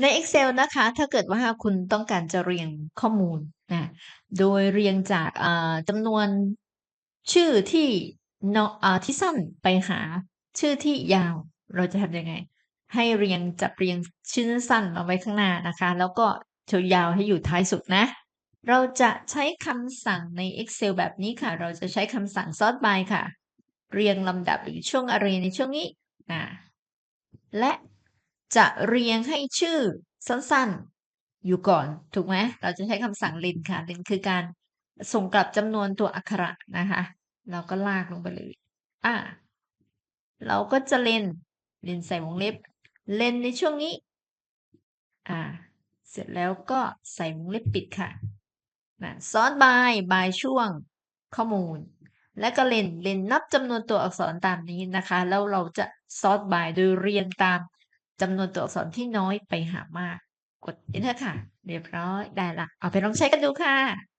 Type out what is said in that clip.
ใน Excel นะคะ ถ้าเกิดว่าคุณต้องการจะเรียงข้อมูลนะโดยเรียงจากจำนวนชื่อที่เนาะอ่าที่สั้นไปหาชื่อที่ยาวเราจะทำยังไง ให้เรียงจับเรียงชื่อสั้นเอาไว้ข้างหน้านะคะ แล้วก็ชื่อยาวให้อยู่ท้ายสุดนะ เราจะใช้คำสั่งใน Excel แบบนี้ค่ะ เราจะใช้คำสั่ง sort by ค่ะ เรียงลำดับหรือช่วง array ในช่วงนี้อ่าและ จะเรียงให้ชื่อสั้นๆ อยู่ก่อน ถูกไหมเราจะใช้คำสั่ง len ค่ะ len คือการส่งกลับจำนวนตัวอักขระนะคะ เราก็ลากลงไปเลย อ่าเราก็จะ len len ใส่วงเล็บ len ในช่วงนี้ อ่า เสร็จแล้วก็ใส่วงเล็บปิดค่ะนะ sort by by ช่วงข้อมูล และก็ len len นับจำนวนตัวอักษรตามนี้นะคะ แล้วเราจะ sort by โดยเรียงตาม จำนวนตัวอักษรที่น้อยไปหามาก กด enter ค่ะ เรียบร้อยได้ละ เอาไปลองใช้กันดูค่ะ